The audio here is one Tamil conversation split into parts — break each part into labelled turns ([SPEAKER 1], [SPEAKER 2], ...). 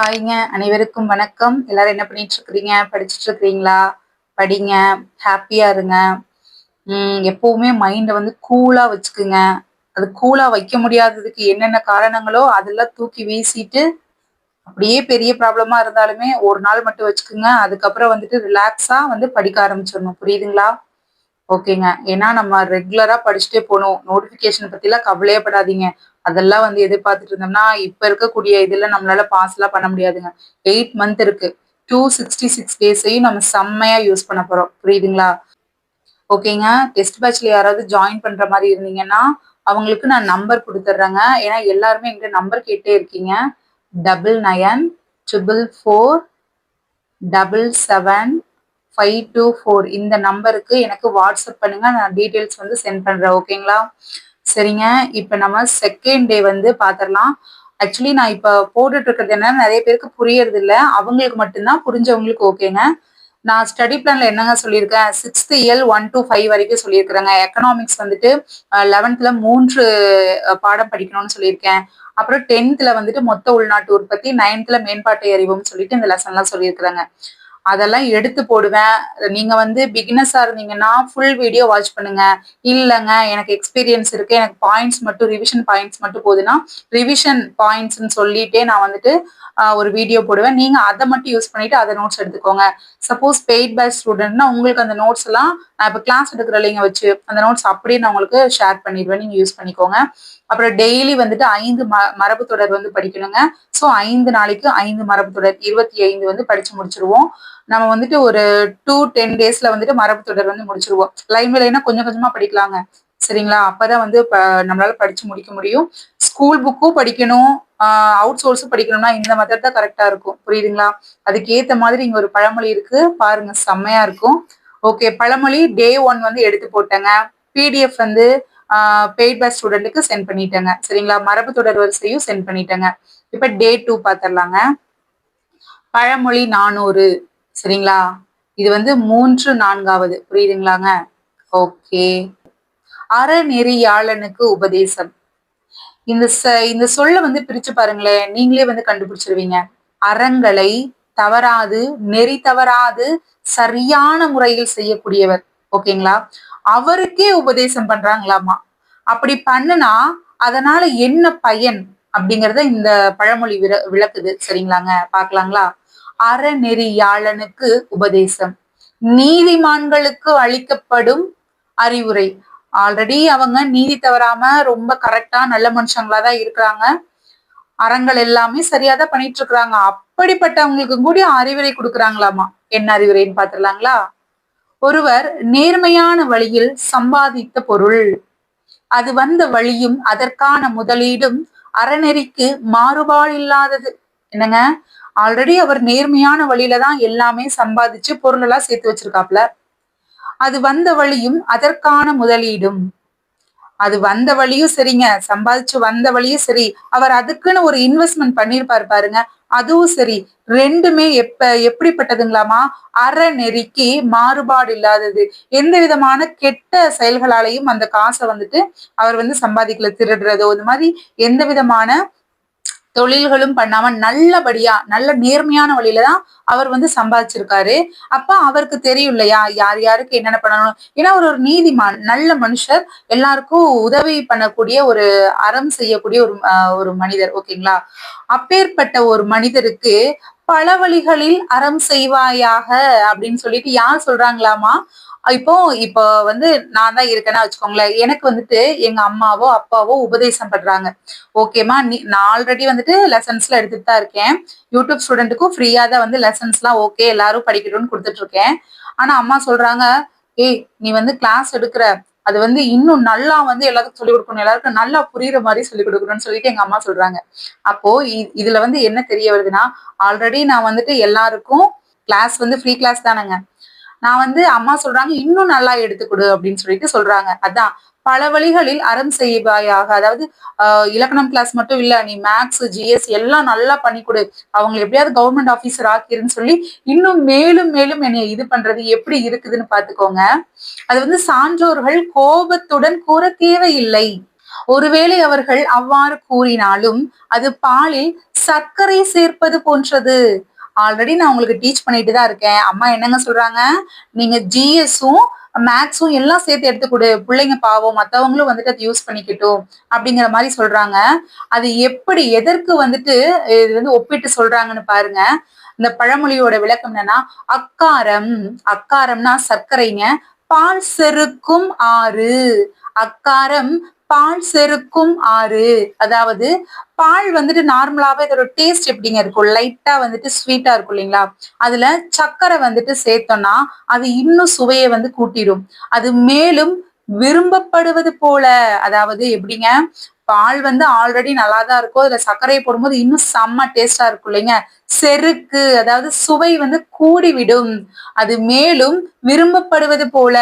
[SPEAKER 1] ஹாய்ங்க அனைவருக்கும் வணக்கம். எல்லாரும் என்ன பண்ணிட்டு இருக்கிறீங்க படிச்சுட்டு இருக்கிறீங்களா படிங்க. ஹாப்பியா இருங்க. உம் எப்பவுமே மைண்டை வந்து கூலா வச்சுக்குங்க. அது கூலா வைக்க முடியாததுக்கு என்னென்ன காரணங்களோ அதெல்லாம் தூக்கி வீசிட்டு அப்படியே பெரிய ப்ராப்ளமா இருந்தாலுமே ஒரு நாள் மட்டும் வச்சுக்குங்க. அதுக்கப்புறம் வந்துட்டு ரிலாக்ஸா வந்து படிக்க ஆரம்பிச்சிடணும். புரியுதுங்களா? ஓகேங்க ஏன்னா நம்ம ரெகுலரா படிச்சுட்டே போகணும். நோட்டிபிகேஷன் பத்திலாம் கவலையே படாதீங்க. அதெல்லாம் வந்து எதிர்பார்த்துட்டு இருந்தோம்னா இப்ப இருக்கக்கூடிய இதுல நம்மளால பாஸ் எல்லாம் பண்ண முடியாதுங்க. எயிட் மந்த் இருக்கு. டூ சிக்ஸ்டி சிக்ஸ் டேஸையும் நம்ம செம்மையா யூஸ் பண்ண போறோம். புரியுதுங்களா? ஓகேங்க டெஸ்ட் பேட்ச்ல யாராவது ஜாயின் பண்ற மாதிரி இருந்தீங்கன்னா அவங்களுக்கு நான் நம்பர் கொடுத்துட்றேங்க. ஏன்னா எல்லாருமே எங்கிட்ட நம்பர் கேட்டே இருக்கீங்க. Double nine triple four double seven five two four இந்த நம்பருக்கு எனக்கு வாட்ஸ்அப் பண்ணுங்க. நான் டீட்டெயில்ஸ் வந்து சென்ட் பண்றேன். ஓகேங்களா சரிங்க. இப்போ நம்ம செகண்ட் டே வந்து பார்த்துடலாம் ஆக்சுவலி நான் இப்போ போட்டுட்டு இருக்கிறது என்ன நிறைய பேருக்கு புரியறது இல்லை அவங்களுக்கு மட்டும்தான் புரிஞ்சவங்களுக்கு ஓகேங்க நான் ஸ்டடி பிளான்ல என்னங்க சொல்லியிருக்கேன்? Sixth year one to five வரைக்கும் சொல்லியிருக்கிறேங்க. எக்கனாமிக்ஸ் வந்துட்டு லெவன்த்ல மூன்று பாடம் படிக்கணும்னு சொல்லியிருக்கேன். அப்புறம் டென்த்ல வந்துட்டு மொத்த உள்நாட்டு உற்பத்தி நைன்த்ல மேம்பாட்டு அறிவுன்னு சொல்லிட்டு இந்த லெசன்லாம் சொல்லியிருக்கிறாங்க. அதெல்லாம் எடுத்து போடுவேன். நீங்க வந்து பிகினஸா இருந்தீங்கன்னா ஃபுல் வீடியோ வாட்ச் பண்ணுங்க. இல்லைங்க எனக்கு எக்ஸ்பீரியன்ஸ் இருக்கு. எனக்கு பாயிண்ட்ஸ் மட்டும் ரிவிஷன் பாயிண்ட்ஸ் மட்டும் போகுதுன்னா ரிவிஷன் பாயிண்ட்ஸ்ன்னு சொல்லிட்டே நான் வந்துட்டு ஒரு வீடியோ போடுவேன். நீங்க அதை மட்டும் யூஸ் பண்ணிட்டு அதை நோட்ஸ் எடுத்துக்கோங்க. சப்போஸ் பெய்ட் பை ஸ்டூடெண்ட்னா உங்களுக்கு அந்த நோட்ஸ் எல்லாம் நான் இப்போ கிளாஸ் எடுக்கிற இல்லைங்க வச்சு அந்த நோட்ஸ் அப்படியே நான் உங்களுக்கு ஷேர் பண்ணிடுவேன். நீங்க யூஸ் பண்ணிக்கோங்க. அப்புறம் டெய்லி வந்துட்டு ஐந்து ம மரபு தொடர் வந்து படிக்கணுங்க. ஸோ ஐந்து நாளைக்கு ஐந்து மரபு தொடர் இருபத்தி ஐந்து வந்து படிச்சு முடிச்சிருவோம். நம்ம வந்துட்டு ஒரு டூ டென் டேஸ்ல வந்துட்டு மரபு தொடர் வந்து முடிச்சிருவோம். லைன் விலைனா கொஞ்சம் கொஞ்சமா படிக்கலாங்க. சரிங்களா? அப்பதான் வந்து நம்மளால படிச்சு முடிக்க முடியும். ஸ்கூல் புக்கும் படிக்கணும். அவுட் சோர்ஸும் படிக்கணும்னா இந்த மெத்தட் தான் கரெக்டா இருக்கும். புரியுதுங்களா? அதுக்கேத்த மாதிரி இங்க ஒரு பழமொழி இருக்கு. பாருங்க செம்மையா இருக்கும். ஓகே பழமொழி டே ஒன் வந்து எடுத்து போட்டேங்க. பிடிஎஃப் வந்து பெய்ட் பை ஸ்டூடெண்ட்டுக்கு சென்ட் பண்ணிட்டேங்க. சரிங்களா? மரபு தொடர் வரிசையும் சென்ட் பண்ணிட்டேங்க. இப்ப டே டூ பார்த்துடலாங்க பழமொழி நானூறு. சரிங்களா? இது வந்து மூன்று நான்காவது. புரியுதுங்களாங்க? ஓகே. அறநெறியாளனுக்கு உபதேசம். இந்த இந்த சொல்ல வந்து பிரிச்சு பாருங்களேன் நீங்களே வந்து கண்டுபிடிச்சிருவீங்க. அறங்களை தவறாது நெறி தவறாது சரியான முறையில் செய்யக்கூடியவர். ஓகேங்களா? அவருக்கே உபதேசம் பண்றாங்களாமா? அப்படி பண்ணுனா அதனால என்ன பயன் அப்படிங்கறத இந்த பழமொழி விர விளக்குது. சரிங்களாங்க? பாக்கலாங்களா? அறநெறியாளனுக்கு உபதேசம். நீதிமான்களுக்கு அளிக்கப்படும் அறிவுரை. ஆல்ரெடி அவங்க நீதி தவறாம ரொம்ப கரெக்டா நல்ல மனுஷங்களா தான் இருக்கிறாங்க. அறங்கள் எல்லாமே சரியா தான் பண்ணிட்டு இருக்கிறாங்க. அப்படிப்பட்டவங்களுக்கு கூட அறிவுரை கொடுக்குறாங்களாமா? என்ன அறிவுரைன்னு பாத்துடலாங்களா? ஒருவர் நேர்மையான வழியில் சம்பாதித்த பொருள். அது வந்த வழியும் அதற்கான முதலீடும் அறநெறிக்கு மாறுபாடு இல்லாதது என்னங்க? ஆல்ரெடி அவர் நேர்மையான வழியில தான் எல்லாமே சம்பாதிச்சு பொருள் எல்லாம் சேர்த்து வச்சிருக்காப்ல. அது வந்த வழியும் அதற்கான முதலீடும். அது வந்த வழியும் சரிங்க. சம்பாதிச்சு வந்த வழியும் சரி. அவர் அதுக்குன்னு ஒரு இன்வெஸ்ட்மெண்ட் பண்ணிருப்பாரு பாருங்க. அதுவும் சரி. ரெண்டுமே எப்ப எப்படிப்பட்டதுங்களாமா? அறநெறிக்கு மாறுபாடு இல்லாதது. எந்த விதமான கெட்ட செயல்களாலையும் அந்த காசை வந்துட்டு அவர் வந்து சம்பாதிக்கல திருடுறதோ இந்த மாதிரி எந்த விதமான தொழில்களும் பண்ணாம நல்லபடியா நல்ல நேர்மையான வழியில தான் அவர் வந்து சம்பாதிச்சிருக்காரு. அப்ப அவருக்கு தெரியும் இல்லையா யார் யாருக்கு என்னென்ன பண்ணணும்? ஏன்னா ஒரு ஒரு நீதிமான் நல்ல மனுஷர் எல்லாருக்கும் உதவி பண்ணக்கூடிய ஒரு அறம் செய்யக்கூடிய ஒரு ஒரு மனிதர் ஓகேங்களா? அப்பேற்பட்ட ஒரு மனிதருக்கு பல வழிகளில் அறம் செய்வாயாக அப்படின்னு சொல்லிட்டு யார் சொல்றாங்களாமா இப்போ இப்போ வந்து நான் தான் இருக்கேன்னா வச்சுக்கோங்களேன். எனக்கு வந்துட்டு எங்க அம்மாவோ அப்பாவோ உபதேசம் பண்றாங்க. ஓகேமா நீ நான் ஆல்ரெடி வந்துட்டு லெசன்ஸ்ல எடுத்துட்டு தான் இருக்கேன். யூடியூப் ஸ்டூடெண்ட்டுக்கும் ஃப்ரீயா தான் வந்து லெசன்ஸ்லாம் ஓகே எல்லாரும் படிக்கட்டும்னு கொடுத்துட்டு இருக்கேன். ஆனா அம்மா சொல்றாங்க ஏய் நீ வந்து கிளாஸ் எடுக்கிற அது வந்து இன்னும் நல்லா வந்து எல்லாத்துக்கும் சொல்லிக் கொடுக்கணும். எல்லாருக்கும் நல்லா புரியுற மாதிரி சொல்லிக் கொடுக்கணும்னு சொல்லிட்டு எங்க அம்மா சொல்றாங்க. அப்போ இதுல வந்து என்ன தெரிய வருதுன்னா ஆல்ரெடி நான் வந்துட்டு எல்லாருக்கும் கிளாஸ் வந்து ஃப்ரீ கிளாஸ் தானேங்க. நான் வந்து அம்மா சொல்றாங்க இன்னும் நல்லா எடுத்துக்கொடு அப்படின்னு சொல்லிட்டு சொல்றாங்க. அதான் பல வழிகளில் அறம் செய்வாயாக. அதாவது இலக்கணம் கிளாஸ் மட்டும் இல்ல நீ மேக்ஸ் ஜிஎஸ் எல்லாம் நல்லா பண்ணி கொடு. அவங்க எப்படியாவது கவர்மெண்ட் ஆபீசர் ஆக்கிருன்னு சொல்லி இன்னும் மேலும் மேலும் என்னை இது பண்றது எப்படி இருக்குதுன்னு பாத்துக்கோங்க அது வந்து சான்றோர்கள் கோபத்துடன் கூற தேவையில்லை. ஒருவேளை அவர்கள் அவ்வாறு கூறினாலும் அது பாலில் சர்க்கரை சேர்ப்பது போன்றது. ஆல்ரெடி நான் உங்களுக்கு டீச் பண்ணிட்டு தான் இருக்கேன். அம்மா என்னங்க சொல்றாங்க? நீங்க ஜிஎஸும் மேக்ஸும் எல்லாம் சேர்த்து எடுத்து கொடு. பிள்ளைங்க பாவம் மத்தவங்களும் வந்துட்டு அதை யூஸ் பண்ணிக்கிட்டோம் அப்படிங்கிற மாதிரி சொல்றாங்க. அது எப்படி எதற்கு வந்துட்டு இது வந்து ஒப்பிட்டு சொல்றாங்கன்னு பாருங்க. இந்த பழமொழியோட விளக்கம் என்னன்னா அக்காரம் அக்காரம்னா சர்க்கரைங்க பால் செருக்கும் ஆறு. அக்காரம் பால் செருக்கும் ஆறு. அதாவது பால் வந்துட்டு நார்மலாவே இதோட டேஸ்ட் எப்படிங்க இருக்கும்? லைட்டா வந்துட்டு ஸ்வீட்டா இருக்கும் இல்லைங்களா? அதுல சர்க்கரை வந்துட்டு சேர்த்தோம்னா அது இன்னும் சுவையை வந்து கூட்டிடும் அது மேலும் விரும்பப்படுவது போல. அதாவது எப்படிங்க? பால் வந்து ஆல்ரெடி நல்லா தான் இருக்கும் அதுல சர்க்கரையை போடும்போது இன்னும் செம்ம டேஸ்டா இருக்கும் இல்லைங்க. செருக்கு அதாவது சுவை வந்து கூடிவிடும். அது மேலும் விரும்பப்படுவது போல.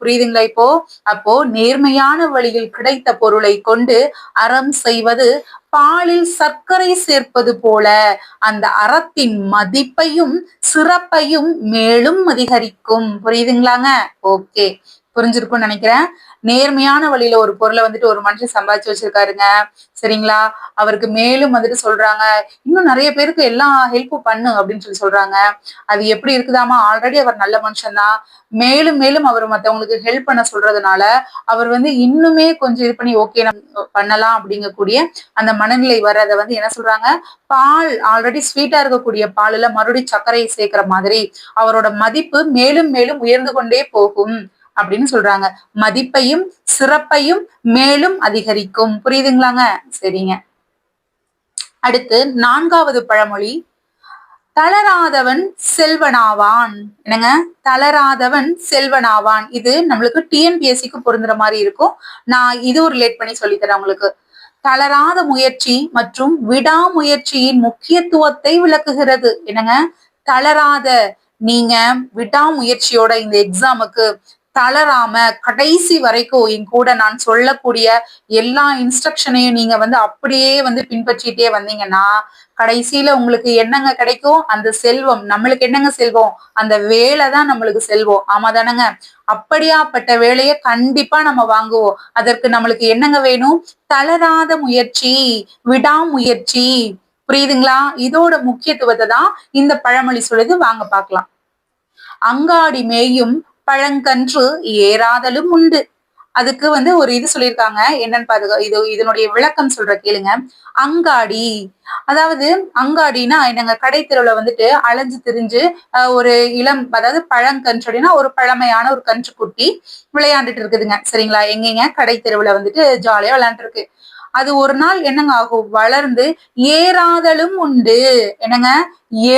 [SPEAKER 1] புரியுதுங்களா இப்போ? அப்போ நேர்மையான வழியில் கிடைத்த பொருளை கொண்டு அறம் செய்வது பாலில் சர்க்கரை சேர்ப்பது போல. அந்த அறத்தின் மதிப்பையும் சிறப்பையும் மேலும் அதிகரிக்கும். புரியுதுங்களாங்க? ஓகே. புரிஞ்சிருக்கும்னு நினைக்கிறேன். நேர்மையான வழியில ஒரு பொருளை வந்துட்டு ஒரு மனுஷன் சம்பாதிச்சு வச்சிருக்காருங்க. சரிங்களா? அவருக்கு மேலும் வந்துட்டு சொல்றாங்க. இன்னும் நிறைய பேருக்கு எல்லாம் ஹெல்ப்பும் பண்ணு அப்படின்னு சொல்லி சொல்றாங்க. அது எப்படி இருக்குதாமா ஆல்ரெடி அவர் நல்ல மனுஷன் தான் மேலும் மேலும் அவர் மத்தவங்களுக்கு ஹெல்ப் பண்ண சொல்றதுனால அவர் வந்து இன்னுமே கொஞ்சம் இது பண்ணி ஓகே நம்ம பண்ணலாம் அப்படிங்கக்கூடிய அந்த மனநிலை வர்றதை வந்து என்ன சொல்றாங்க? பால் ஆல்ரெடி ஸ்வீட்டா இருக்கக்கூடிய பாலில் மறுபடியும் சர்க்கரையை சேர்க்கிற மாதிரி அவரோட மதிப்பு மேலும் மேலும் உயர்ந்து கொண்டே போகும். அப்படின்னு சொல்றாங்க. மதிப்பையும் சிறப்பையும் மேலும் அதிகரிக்கும். புரியுதுங்களாங்க? சரிங்க. அடுத்து நான்காவது பழமொழி. தளராதவன் செல்வனாவான். என்னங்க? தளராதவன் செல்வனாவான். இது நம்மளுக்கு டிஎன்பிஎஸ்சிக்கு பொருந்துற மாதிரி இருக்கும். நான் இதுவும் ரிலேட் பண்ணி சொல்லித்தரேன் உங்களுக்கு. தளராத முயற்சி மற்றும் விடாமுயற்சியின் முக்கியத்துவத்தை விளக்குகிறது. என்னங்க? தளராத நீங்க விடாமுயற்சியோட இந்த எக்ஸாமுக்கு தளராம கடைசி வரைக்கும் என் கூட நான் சொல்லக்கூடிய எல்லா இன்ஸ்ட்ரக்ஷனையும் நீங்க வந்து அப்படியே வந்து பின்பற்றிட்டே வந்தீங்கன்னா கடைசியில உங்களுக்கு என்னங்க கிடைக்கும்? அந்த செல்வம். நம்மளுக்கு என்னங்க செல்வம்? அந்த வேலை தான் நம்மளுக்கு செல்வம். ஆமா தானங்க? அப்படியாப்பட்ட வேலையை கண்டிப்பா நம்ம வாங்குவோம். அதற்கு நம்மளுக்கு என்னங்க வேணும்? தளராத முயற்சி விடாமுயற்சி. புரியுதுங்களா? இதோட முக்கியத்துவத்தை தான் இந்த பழமொழி சொல்லுது. வாங்க பார்க்கலாம். அங்காடி மேயும் பழங்கன்று ஏறாதலும் உண்டு. அதுக்கு வந்து ஒரு இது சொல்லியிருக்காங்க. என்னன்னு பாருங்க இது இதனுடைய விளக்கம் சொல்ற கேளுங்க. அங்காடி. அதாவது அங்காடினா என்னங்க கடை தெருவுல வந்துட்டு அலைஞ்சு திரிஞ்சு ஒரு இளம் அதாவது பழங்கன்று அப்படின்னா ஒரு பழமையான ஒரு கன்று குட்டி விளையாண்டுட்டு இருக்குதுங்க. சரிங்களா? எங்கெங்க? கடை தெருவுல வந்துட்டு ஜாலியா விளையாண்டு இருக்கு. அது ஒரு நாள் என்னங்க ஆகும்? வளர்ந்து ஏறாதலும் உண்டு. என்னங்க?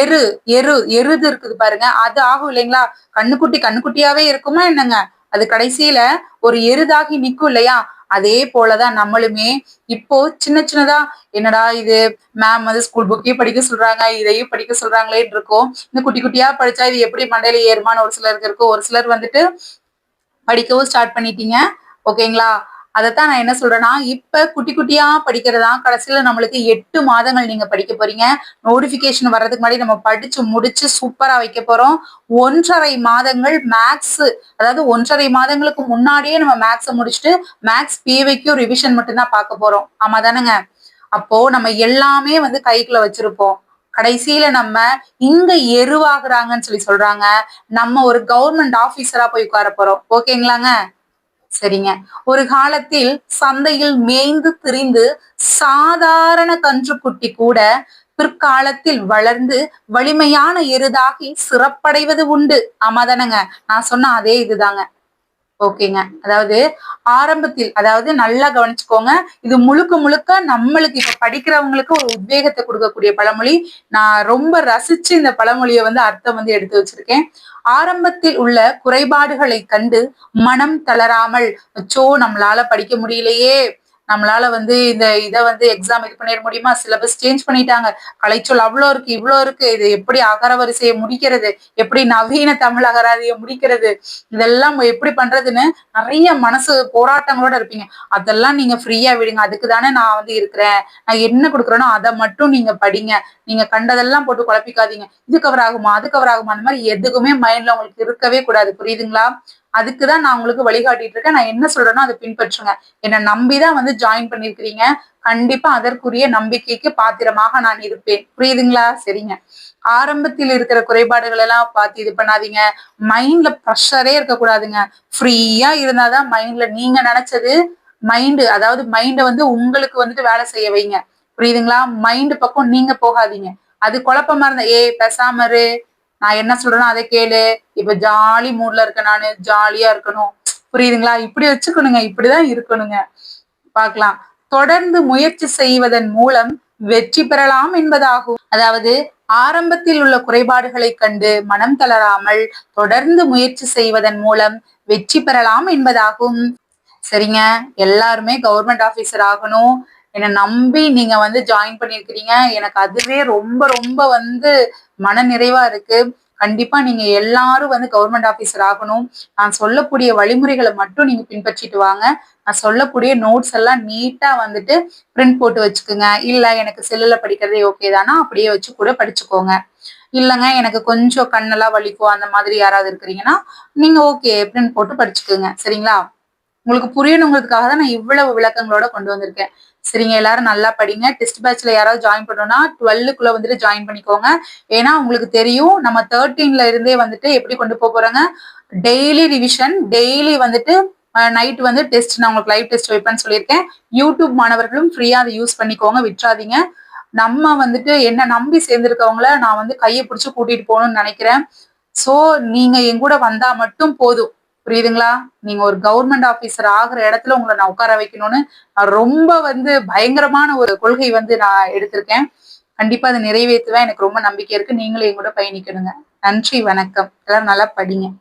[SPEAKER 1] எரு எரு எருது இருக்குது பாருங்க. அது ஆகும் இல்லைங்களா? கண்ணுக்குட்டி கண்ணுக்குட்டியாவே இருக்குமா என்னங்க? அது கடைசியில ஒரு எருதாகி நிற்கும் இல்லையா? அதே போலதான் நம்மளுமே இப்போ சின்ன சின்னதா என்னடா இது? மேம் வந்து ஸ்கூல் புக்கையும் படிக்க சொல்றாங்க இதையும் படிக்க சொல்றாங்களேன்னு இருக்கும். இந்த குட்டி குட்டியா படிச்சா இது எப்படி மண்டையில ஏறுமான்னு ஒரு சிலருக்கு இருக்கும். ஒரு சிலர் வந்துட்டு படிக்கவும் ஸ்டார்ட் பண்ணிட்டீங்க. ஓகேங்களா அதைத்தான் நான் என்ன சொல்றேன்னா இப்ப குட்டி குட்டியா படிக்கிறதா கடைசியில நம்மளுக்கு எட்டு மாதங்கள் நீங்க படிக்க போறீங்க. நோட்டிபிகேஷன் வர்றதுக்கு முன்னாடி நம்ம படிச்சு முடிச்சு சூப்பரா வைக்க போறோம். ஒன்றரை மாதங்கள் மேக்ஸ் அதாவது ஒன்றரை மாதங்களுக்கு முன்னாடியே நம்ம மேக்ஸை முடிச்சுட்டு மேக்ஸ் பிஏவைக்கும் ரிவிஷன் மட்டும்தான் பார்க்க போறோம். ஆமா தானேங்க? அப்போ நம்ம எல்லாமே வந்து கைக்குள்ள வச்சிருப்போம். கடைசியில நம்ம இங்க எருவாகுறாங்கன்னு சொல்லி சொல்றாங்க. நம்ம ஒரு கவர்மெண்ட் ஆபீசரா போய் உட்கார போறோம். ஓகேங்களாங்க சரிங்க. ஒரு காலத்தில் சந்தையில் மேய்ந்து திரிந்து சாதாரண கன்றுக்குட்டி கூட பிற்காலத்தில் வளர்ந்து வலிமையான எருதாகி சிறப்படைவது உண்டு. ஆமாதானங்க. நான் சொன்ன அதே இதுதாங்க. ஓகேங்க. அதாவது ஆரம்பத்தில் அதாவது நல்லா கவனிச்சுக்கோங்க. இது முழுக்க முழுக்க நம்மளுக்கு இப்ப படிக்கிறவங்களுக்கு ஒரு உத்வேகத்தை கொடுக்கக்கூடிய பழமொழி. நான் ரொம்ப ரசிச்சு இந்த பழமொழியை வந்து அர்த்தம் வந்து எடுத்து வச்சிருக்கேன். ஆரம்பத்தில் உள்ள குறைபாடுகளை கண்டு மனம் தளராமல் அச்சோ நம்மளால படிக்க முடியலையே. நம்மளால வந்து இந்த இதை வந்து எக்ஸாம் இது பண்ணிட முடியுமா? சிலபஸ் சேஞ்ச் பண்ணிட்டாங்க. கலைச்சொல் அவ்வளோ இருக்கு இவ்வளோ இருக்கு. இது எப்படி அகர வரிசையை முடிக்கிறது? எப்படி நவீன தமிழ் அகராதியை முடிக்கிறது? இதெல்லாம் எப்படி பண்றதுன்னு நிறைய மனசு போராட்டங்களோட இருப்பீங்க. அதெல்லாம் நீங்க ஃப்ரீயா விடுங்க. அதுக்கு தானே நான் வந்து இருக்கிறேன். நான் என்ன கொடுக்குறேனோ அதை மட்டும் நீங்க படிங்க. நீங்க கண்டதெல்லாம் போட்டு குழப்பிக்காதீங்க. இது கவர் ஆகுமா? அது கவர் ஆகுமா? அந்த மாதிரி எதுக்குமே மைண்ட்ல உங்களுக்கு இருக்கவே கூடாது. புரியுதுங்களா? அதுக்கு தான் நான் உங்களுக்கு வழிகாட்டிட்டு இருக்கேன் நான் என்ன சொல்றேனோ அதை பின்பற்றுங்க. என்னை நம்பிதான் வந்து ஜாயின் பண்ணிருக்கிறீங்க கண்டிப்பா அதற்குரிய நம்பிக்கைக்கு பாத்திரமாக நான் இருப்பேன். புரியுதுங்களா? சரிங்க. ஆரம்பத்தில் இருக்கிற குறைபாடுகள் எல்லாம் பார்த்து இது பண்ணாதீங்க. மைண்ட்ல ப்ரெஷரே இருக்கக்கூடாதுங்க. ஃப்ரீயா இருந்தாதான் மைண்ட்ல நீங்க நினைச்சது மைண்டு அதாவது மைண்டை வந்து உங்களுக்கு வந்துட்டு வேலை செய்ய வைங்க. புரியுதுங்களா? மைண்டு பக்கம் நீங்க போகாதீங்க. அது குழப்பமா இருந்தா ஏய் பெசாமரு நான் என்ன சொல்றேனோ அதை கேளு. இப்ப ஜாலி மூட்ல இருக்க நானு ஜாலியா இருக்கணும். புரியுதுங்களா? இப்படி வச்சுக்கணுங்க இப்படிதான் இருக்கணுங்க. பார்க்கலாம். தொடர்ந்து முயற்சி செய்வதன் மூலம் வெற்றி பெறலாம் என்பதாகும். அதாவது ஆரம்பத்தில் உள்ள குறைபாடுகளை கண்டு மனம் தளராமல் தொடர்ந்து முயற்சி செய்வதன் மூலம் வெற்றி பெறலாம் என்பதாகும். சரிங்க. எல்லாருமே கவர்மெண்ட் ஆபீசர் ஆகணும். என்னை நம்பி நீங்க வந்து ஜாயின் பண்ணிருக்கிறீங்க எனக்கு அதுவே ரொம்ப ரொம்ப வந்து மன நிறைவா இருக்கு. கண்டிப்பா நீங்க எல்லாரும் வந்து கவர்மெண்ட் ஆபீசர் ஆகணும். நான் சொல்லக்கூடிய வழிமுறைகளை மட்டும் நீங்க பின்பற்றிட்டு வாங்க. நான் சொல்லக்கூடிய நோட்ஸ் எல்லாம் நீட்டா வந்துட்டு பிரிண்ட் போட்டு வச்சுக்கோங்க. இல்ல எனக்கு செல்லுல படிக்கிறதே ஓகே தானா? அப்படியே வச்சு கூட படிச்சுக்கோங்க. இல்லைங்க எனக்கு கொஞ்சம் கண்ணெல்லாம் வலிக்கும். அந்த மாதிரி யாராவது இருக்கிறீங்கன்னா நீங்க ஓகே பிரிண்ட் போட்டு படிச்சுக்கோங்க. சரிங்களா? உங்களுக்கு புரியணுங்கிறதுக்காக தான் நான் இவ்வளவு விளக்கங்களோட கொண்டு வந்திருக்கேன். சரிங்க எல்லாரும் நல்லா படிங்க. டெஸ்ட் பேட்ச்ல யாராவது ஜாயின் பண்ணோம்னா டுவெல்லுக்குள்ள வந்துட்டு ஜாயின் பண்ணிக்கோங்க. ஏன்னா உங்களுக்கு தெரியும் நம்ம தேர்ட்டீன்ல இருந்தே வந்துட்டு எப்படி கொண்டு போக போறாங்க? டெய்லி ரிவிஷன் டெய்லி வந்துட்டு நைட் வந்து டெஸ்ட் நான் உங்களுக்கு லைவ் டெஸ்ட் வைப்பேன்னு சொல்லியிருக்கேன். யூடியூப் மாணவர்களும் ஃப்ரீயா அதை யூஸ் பண்ணிக்கோங்க விட்டுறாதீங்க. நம்ம வந்துட்டு என்ன நம்பி சேர்ந்திருக்கவங்கள நான் வந்து கையை பிடிச்சி கூட்டிட்டு போகணும்னு நினைக்கிறேன். ஸோ நீங்க என் கூட வந்தா மட்டும் போதும். புரியுதுங்களா? நீங்க ஒரு கவர்மெண்ட் ஆபீசர் ஆகிற இடத்துல உங்களை நான் உட்கார வைக்கணும்னு ரொம்ப வந்து பயங்கரமான ஒரு கொள்கை வந்து நான் எடுத்திருக்கேன். கண்டிப்பா அதை நிறைவேற்றுவேன். எனக்கு ரொம்ப நம்பிக்கை இருக்கு. நீங்களும் என் கூட பயணிக்கணுங்க. நன்றி வணக்கம். எல்லாரும் நல்லா படிங்க.